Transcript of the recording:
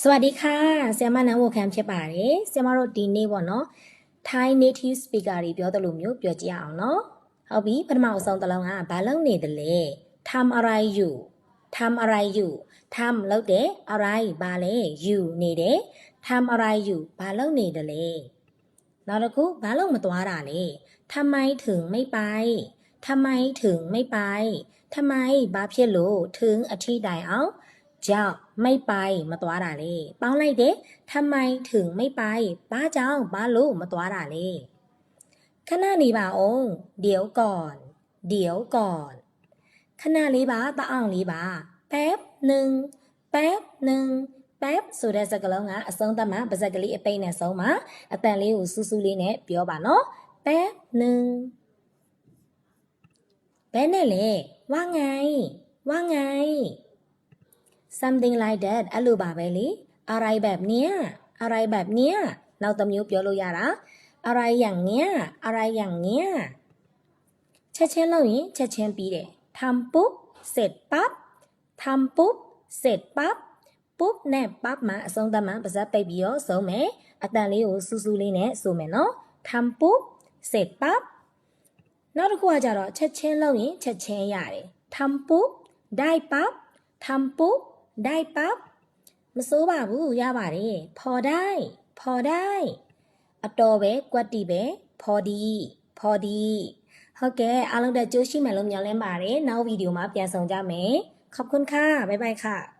สวัสดีค่ะဆရာမနန်းဝခမ်းဖြစ်ပါတယ်ဆရာမတို့ဒီနေ့ပေါ့နော် Thai native speaker တွေပြောသလိုမျိုးပြောကြည့်အောင်နော်ဟုတ်ပြီပထမအဆုံးတစ်လုံးကဘာလုပ်နေသလဲทำอะไรอยู่ทำอะไรอยู่ทำလုပ်တယ်อะไรဘာလဲ you နေတယ်ทำอะไรอยู่ဘာလုပ်နေတယ်လဲနောက်တစ်ခုဘာလုပ်မသွားတာလဲทำไมถึงไม่ไปทำไมถึงไม่ไปทำไมဘာဖြစ်လို့ถึงအထိတိုင်အောင် ကြောင့်ไม่ไปမသွားတာလေပေါင်းလိုက်တယ်ทำไมถึงไม่ไปဘာကြောင့်ဘာလို့မသွားတာလေခဏနေပါအောင်เดี๋ยวก่อน เดี๋ยวก่อนခဏလေးပါတအောင်လေးပါแป๊บหนึ่งแป๊บหนึ่งแป๊บဆိုတဲ့စကားလုံးကအဆုံးသတ်မှာပါဇက်ကလေးအပိတ်နဲ့ဆုံးမှာအတန်လေးကိုစူးစူးလေးနဲ့ပြောပါနော်แป๊บหนึ่งဘယ်နဲ့လဲว่าไงว่าไง something like that အဲ့လိုပါပဲလေอะไรแบบเนี้ยอะไรแบบเนี้ยနောက်တစ်မျိုးပြောလို့ရတာอะไรอย่างเนี้ยอะไรอย่างเนี้ยချက်ချင်းလုပ်ရင်ချက်ချင်းပြီးတယ်ทำปุ๊บเสร็จปั๊บทำปุ๊บเสร็จปั๊บปุ๊บနဲ့ปั๊บမှာအဆုံးသတ်မှာပါဇက်ပိတ်ပြီးတော့ဆုံးမယ်အတန်လေးကိုစူးစူးလေးနဲ့ဆိုမယ်နော်ทำปุ๊บเสร็จปั๊บနောက်တစ်ခုကကြတော့ချက်ချင်းလုပ်ရင်ချက်ချင်းရတယ်ทำปุ๊บได้ปั๊บทำปุ๊บ ได้ปั๊บမစိုးပါဘူးရပါတယ်ဖော်ได้ဖော်ได้အတော်ပဲကွက်တီပဲဖော်ဒီဖော်ဒီဟုတ်ကဲ့အားလုံးတက်ကြိုးရှိမယ်လို့မျှော်လင့်ပါတယ်နောက်ဗီဒီယိုမှာပြန်ဆောင်ကြမယ်ขอบคุณค่ะบ๊ายบายค่ะ